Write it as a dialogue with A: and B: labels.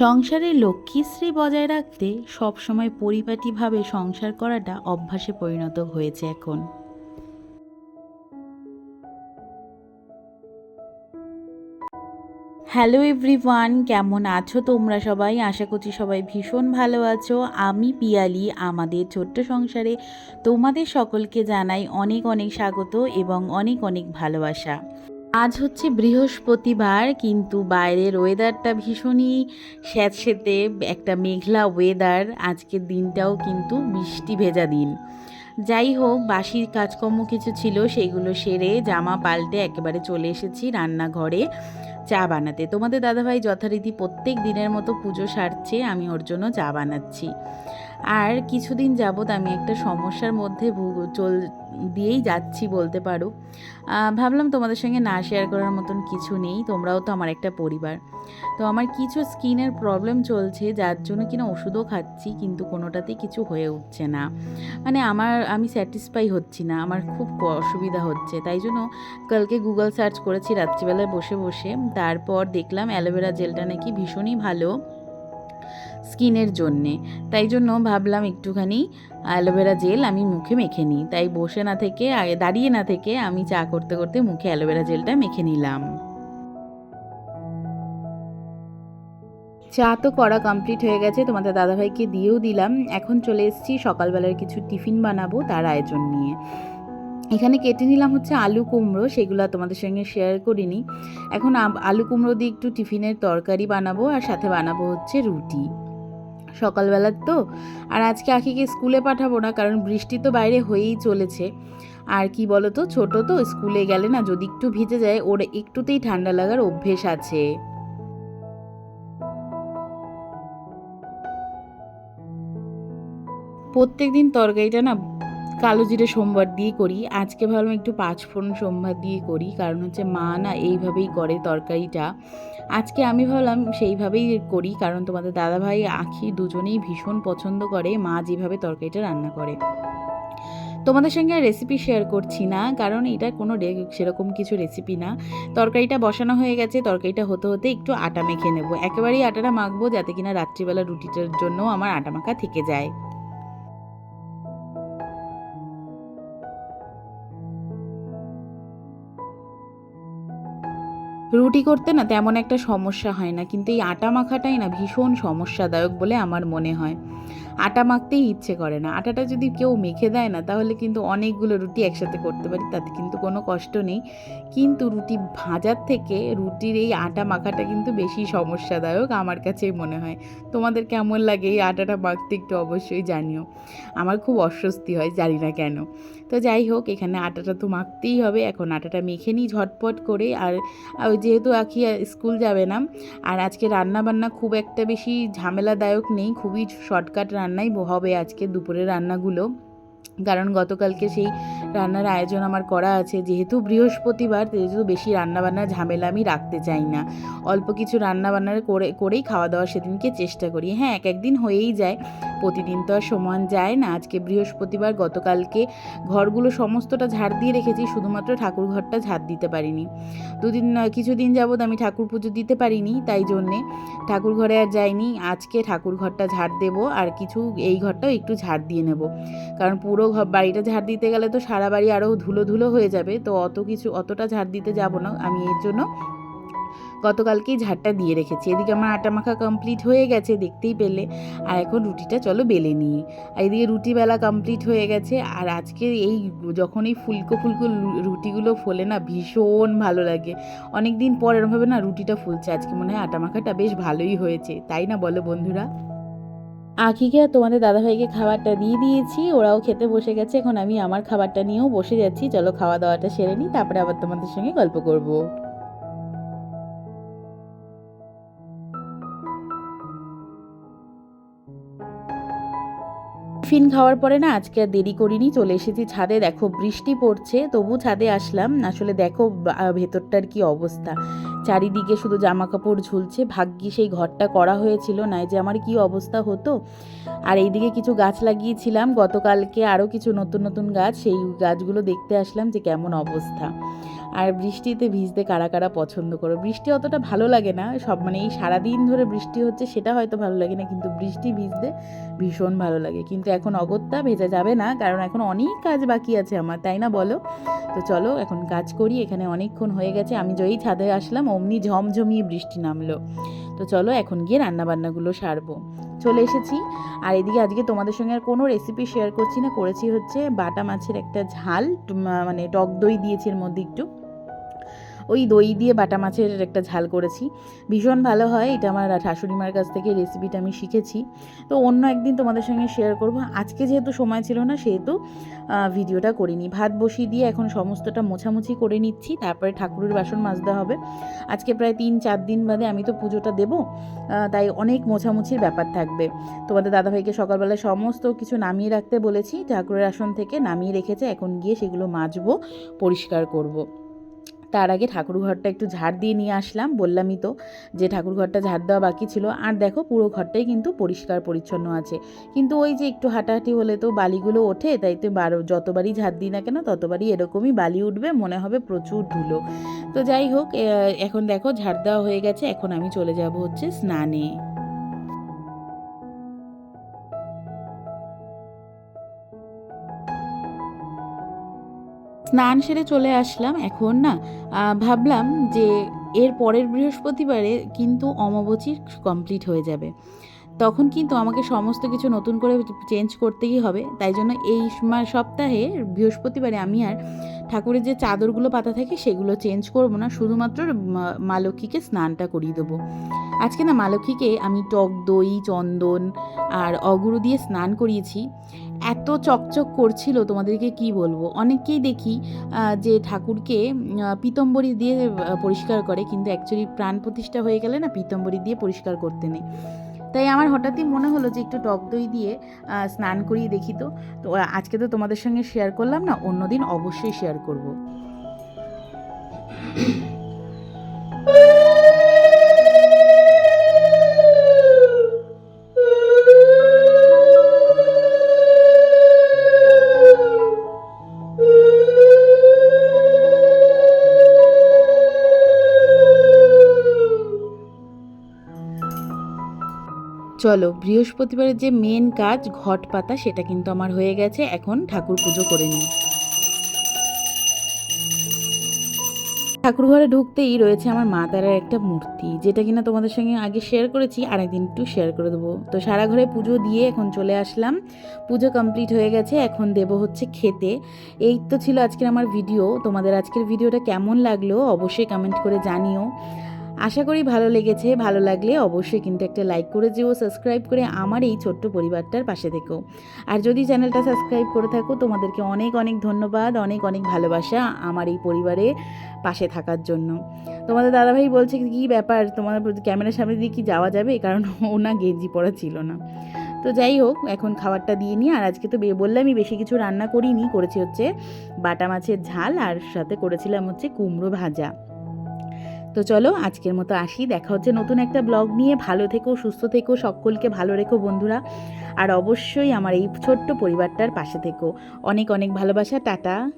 A: সংসারে লক্ষ্মীশ্রী বজায় রাখতে সবসময় পরিপাটিভাবে সংসার করাটা অভ্যাসে পরিণত হয়েছে এখন। হ্যালো এভরিওয়ান, কেমন আছো তোমরা সবাই? আশা করছি সবাই ভীষণ ভালো আছো। আমি পিয়ালি, আমাদের ছোট্ট সংসারে তোমাদের সকলকে জানাই অনেক অনেক স্বাগত এবং অনেক অনেক ভালোবাসা। আজ হচ্ছে বৃহস্পতিবার, কিন্তু বাইরের ওয়েদারটা ভীষণই স্যাঁতসেঁতে একটা মেঘলা ওয়েদার আজকের দিনটাও কিন্তু বৃষ্টি ভেজা দিন। যাই হোক, বাসির কাজকর্ম কিছু ছিল, সেগুলো সেরে জামা পাল্টে একেবারে চলে এসেছি রান্নাঘরে চা বানাতে। তোমাদের দাদাভাই যথারীতি প্রত্যেক দিনের মতো পুজো সারছে, আমি ওর জন্য চা বানাচ্ছি। আর কিছুদিন যাবৎ আমি একটা সমস্যার মধ্যে চল, দিয়েই যাচ্ছি বলতে পারো। ভাবলাম তোমাদের সঙ্গে না শেয়ার করার মতন কিছু নেই, তোমরাও তো আমার একটা পরিবার। তো আমার কিছু স্কিনের প্রবলেম চলছে, যার জন্য কিনা ওষুধও খাচ্ছি, কিন্তু কোনোটাতেই কিছু হয়ে উঠছে না। মানে আমার, আমি স্যাটিসফাই হচ্ছি না, আমার খুব অসুবিধা হচ্ছে। তাই জন্য কালকে গুগল সার্চ করেছি, রাত্রিবেলায় বসে বসে। তারপর দেখলাম অ্যালোভেরা জেলটা নাকি ভীষণই ভালো। স্কিনের জন্যে। তাই জন্য ভাবলাম একটুখানি অ্যালোভেরা জেল আমি মুখে মেখে নিই। তাই বসে না থেকে দাঁড়িয়ে না থেকে আমি চা করতে করতে মুখে অ্যালোভেরা জেলটা মেখে নিলাম। চা তো করা কমপ্লিট হয়ে গেছে, তোমাদের দাদাভাইকে দিয়েও দিলাম। এখন চলে এসেছি, সকালবেলার কিছু টিফিন বানাবো তার আয়োজন নিয়ে। এখানে কেটে নিলাম হচ্ছে আলু কুমড়ো, সেগুলো তোমাদের সঙ্গে শেয়ার করিনি। এখন আলু কুমড়ো দিয়ে একটু টিফিনের তরকারি বানাবো আর সাথে বানাবো হচ্ছে রুটি। সকালবেলার তো। আর আজকে আখিকে স্কুলে পাঠাবো না, কারণ বৃষ্টি তো বাইরে হয়েই চলেছে। আর কি বলো তো ছোট তো, স্কুলে গেলে না যদি একটু ভিজে যায়, ওর একটুতেই ঠান্ডা লাগার অভ্যেস আছে। প্রত্যেক দিন তরকারিটা না কালো জিরে সোমবার দিয়ে করি। আজকে ভাবলাম একটু পাঁচ ফোড়ন সোমবার দিয়ে করি, কারণ হচ্ছে মা না এইভাবেই করে তরকারিটা। আজকে আমি ভাবলাম সেইভাবেই করি, কারণ তোমাদের দাদাভাই, আখি দুজনেই ভীষণ পছন্দ করে মা যেভাবে তরকারিটা রান্না করে। তোমাদের সঙ্গে রেসিপি শেয়ার করছি না, কারণ এটা কোনো সেরকম কিছু রেসিপি না। তরকারিটা বসানো হয়ে গেছে, তরকারিটা হতে হতে একটু আটা মেখে নেব। একেবারেই আটাটা মাখবো যাতে কিনা রাত্রিবেলা রুটিটার জন্য আমার আটা মাখা থেকে যায়। রুটি করতে না তেমন একটা সমস্যা হয় না। কিন্তু এই আটা মাখাটাই না ভীষণ সমস্যাদায়ক বলে আমার মনে হয়। আটা মাখতেই ইচ্ছে করে না। আটাটা যদি কেউ মেখে দেয় না, তাহলে কিন্তু অনেকগুলো রুটি একসাথে করতে পারি, তাতে কিন্তু কোনো কষ্ট নেই। কিন্তু রুটি ভাজার থেকে রুটির এই আটা মাখাটা কিন্তু বেশি সমস্যাদায়ক আমার কাছেই মনে হয়। তোমাদের কেমন লাগে এই আটাটা মাখতে একটু অবশ্যই জানিও। আমার খুব অস্বস্তি হয়, জানি না কেন। তো যাই হোক, এখানে আটাটা তো মাখতেই হবে। এখন আটাটা মেখে নিই ঝটপট করে। আর যেহেতু আখি স্কুল যাবে না, আর আজকে রান্না বান্না খুব একটা বেশি ঝামেলাদায়ক নেই, খুবই শর্টকাট রান্নাই হবে আজকে দুপুরের রান্নাগুলো। কারণ গতকালকে সেই রান্নার আয়োজন আমার করা আছে। যেহেতু বৃহস্পতিবার যেহেতু বেশি রান্নাবান্নার ঝামেলা আমি রাখতে চাই না। অল্প কিছু রান্নাবান্নার করে, করেই খাওয়া দাওয়া সেদিনকে চেষ্টা করি। হ্যাঁ এক একদিন হয়েই যায়। প্রতিদিন তো আর সমান যায় না। আজকে বৃহস্পতিবার, গতকালকে ঘরগুলো সমস্তটা ঝাড় দিয়ে রেখেছি, শুধুমাত্র ঠাকুর ঘরটা ঝাড় দিতে পারিনি। দুদিন কিছুদিন যাবৎ আমি ঠাকুর পুজো দিতে পারিনি, তাই জন্যে ঠাকুর ঘরে আর যাইনি। আজকে ঠাকুর ঘরটা ঝাড় দেব আর কিছু এই ঘরটাও একটু ঝাড় দিয়ে নেব। কারণ পুরো ঘর বাড়িটা ঝাড় দিতে গেলে তো সারা বাড়ি আরও ধুলো ধুলো হয়ে যাবে, তো অত কিছু, অতটা ঝাড় দিতে যাব না আমি এর জন্য। গতকালকেই ঝাড়টা দিয়ে রেখেছি। এদিকে আমার আটা মাখা কমপ্লিট হয়ে গেছে, দেখতেই পেলে। আর এখন রুটিটা চলো বেলে নিয়ে আর এদিকে রুটি বেলা কমপ্লিট হয়ে গেছে। আর আজকে এই যখন এই ফুলকো ফুলকো রুটিগুলো ফোলে না, ভীষণ ভালো লাগে। অনেক দিন পর এরমভাবে না রুটিটা ফুলছে। আজকে মনে হয় আটা মাখাটা বেশ ভালোই হয়েছে। তাই না বলো বন্ধুরা? আখিকে আর তোমাদের দাদাভাইকে খাবারটা দিয়ে দিয়েছি। ওরাও খেতে বসে গেছে। এখন আমি আমার খাবারটা নিয়েও বসে যাচ্ছি। চলো খাওয়া দাওয়াটা সেরে নিই। তারপরে আবার তোমাদের সঙ্গে গল্প করব। টিফিন খাওয়ার পরে না আজকে আর দেরি করিনি, চলে এসেছি ছাদে। দেখো বৃষ্টি পড়ছে, তবু ছাদে আসলাম। আসলে দেখো ভেতরটার কি অবস্থা। চারিদিকে শুধু জামা কাপড় ঝুলছে। ভাগ্যি সেই ঘরটা করা হয়েছিল নাই যে আমার কি অবস্থা হতো। আর এইদিকে কিছু গাছ লাগিয়েছিলাম। গতকালকে আরও কিছু নতুন নতুন গাছ। সেই গাছগুলো দেখতে আসলাম যে কেমন অবস্থা। আর বৃষ্টিতে ভিজতে কারা কারা পছন্দ করো? বৃষ্টি অতটা ভালো লাগে না। সব মানে এই সারাদিন ধরে বৃষ্টি হচ্ছে সেটা হয়তো ভালো লাগে না, কিন্তু বৃষ্টি ভিজতে ভীষণ ভালো লাগে। কিন্তু এখন অগত্যা ভেজা যাবে না, কারণ এখন অনেক কাজ বাকি আছে আমার, তাই না বলো? তো চলো এখন কাজ করি, এখানে অনেকক্ষণ হয়ে গেছে। আমি যেই ছাদে আসলাম অমনি ঝমঝমিয়ে বৃষ্টি নামলো। তো চলো এখন গিয়ে রান্নাবান্নাগুলো সারবো। চলে এসেছি। আর এদিকে আজকে তোমাদের সঙ্গে আর কোনো রেসিপি শেয়ার করছি না। করেছি হচ্ছে বাটা মাছের একটা ঝাল মানে টক দই দিয়েছি এর মধ্যে একটু। ওই দই দিয়ে বাটা মাছের একটা ঝাল করেছি। ভীষণ ভালো হয়, এটা আমার শাশুড়িমার কাছ থেকে রেসিপিটা আমি শিখেছি। তো অন্য একদিন তোমাদের সঙ্গে শেয়ার করব। আজকে যেহেতু সময় ছিল না, সেহেতু ভিডিওটা করিনি। ভাত বসিয়ে দিয়ে এখন সমস্তটা মোছামুছি করে নিচ্ছি, তারপরে ঠাকুরের বাসন মাজতে হবে। আজকে প্রায় তিন চার দিন বাদে আমি তো পুজোটা দেবো তাই অনেক মোছামুছির ব্যাপার থাকবে। তোমাদের দাদাভাইকে সকালবেলায় সমস্ত কিছু নামিয়ে রাখতে বলেছি, ঠাকুরের আসন থেকে নামিয়ে রেখেছে, এখন গিয়ে সেগুলো মাজবো, পরিষ্কার করব। তার আগে ঠাকুর ঘরটা একটু ঝাড় দিয়ে নিয়ে আসলাম, বললামই তো যে ঠাকুর ঘরটা ঝাড় দেওয়া বাকি ছিল। আর দেখো পুরো ঘরটাই কিন্তু পরিষ্কার পরিচ্ছন্ন আছে। কিন্তু ওই যে একটু হাঁটাহাঁটি হলে তো বালিগুলো ওঠে, তাই তো বারো যতবারই ঝাড় দিই না কেন ততবারই এরকমই বালি উঠবে, মনে হবে প্রচুর ধুলো। তো যাই হোক এখন দেখো ঝাড় দেওয়া হয়ে গেছে, এখন আমি চলে যাব হচ্ছে স্নানে। স্নান সেরে চলে আসলাম এখন না ভাবলাম যে এর পরের বৃহস্পতিবারে কিন্তু অমাবচী কমপ্লিট হয়ে যাবে। তখন কিন্তু আমাকে সমস্ত কিছু নতুন করে চেঞ্জ করতেই হবে। তাই জন্য এই সপ্তাহে বৃহস্পতিবারে আমি আর ঠাকুরের যে চাদরগুলো পাতা থাকে সেগুলো চেঞ্জ করব না। শুধুমাত্র মা- লক্ষ্মীকে স্নানটা করিয়ে দেবো। আজকে না মা লক্ষ্মীকে আমি টক দই, চন্দন আর অগুরু দিয়ে স্নান করিয়েছি। এত চকচক করছিল তোমাদেরকে কি বলব? অনেককেই দেখি যে ঠাকুরকে পীতম্বরী দিয়ে পরিষ্কার করে। কিন্তু অ্যাকচুয়ালি প্রাণ প্রতিষ্ঠা হয়ে গেলে না পীতম্বরী দিয়ে পরিষ্কার করতে নেই। তাই আমার হঠাৎই মনে হলো যে একটু টক দই দিয়ে স্নান করিয়ে দেখি তো। তো আজকে তো তোমাদের সঙ্গে শেয়ার করলাম না, অন্যদিন অবশ্যই শেয়ার করব। চলো, বৃহস্পতিবারের যে মেন কাজ, ঘট পাতা, সেটা কিন্তু আমার হয়ে গেছে। এখন ঠাকুর পুজো করে নিই। ঠাকুর ঘরে ঢুকতেই রয়েছে আমার মা তারার একটা মূর্তি, যেটা কিনা তোমাদের সঙ্গে আগে শেয়ার করেছি, আরেকদিন একটু শেয়ার করে দেবো। তো সারা ঘরে পুজো দিয়ে এখন চলে আসলাম। পুজো কমপ্লিট হয়ে গেছে, এখন দেব হচ্ছে খেতে। এই তো ছিল আজকের আমার ভিডিও তোমাদের আজকের ভিডিওটা কেমন লাগল, অবশ্যই কমেন্ট করে জানিও। আশা করি ভালো লেগেছে, ভালো লাগলে অবশ্যই কিন্তু একটা লাইক করে যেও সাবস্ক্রাইব করে আমার এই ছোট্ট পরিবারটার পাশে থেকো। আর যদি চ্যানেলটা সাবস্ক্রাইব করে থাকো, তোমাদেরকে অনেক অনেক ধন্যবাদ, অনেক অনেক ভালোবাসা আমার এই পরিবারে পাশে থাকার জন্য। তোমাদের দাদাভাই বলছে কি ব্যাপার? তোমার ক্যামেরার সামনে দিয়ে কি যাওয়া যাবে? কারণ ও না গেঞ্জি পরা ছিল না। তো যাই হোক, এখন খাবারটা দিয়ে নিই। আর আজকে তো বললামই বেশি কিছু রান্না করিনি, করেছি হচ্ছে বাটা মাছের ঝাল আর সাথে করেছিলাম হচ্ছে কুমড়ো ভাজা। তো চলো আজকের মতো আসি। দেখা হচ্ছে নতুন একটা ব্লগ নিয়ে। ভালো থেকো, সুস্থ থেকো, সকলকে ভালো রেখো বন্ধুরা। আর অবশ্যই আমার এই ছোট্ট পরিবারটার পাশে থেকো। অনেক অনেক ভালোবাসা। টাটা।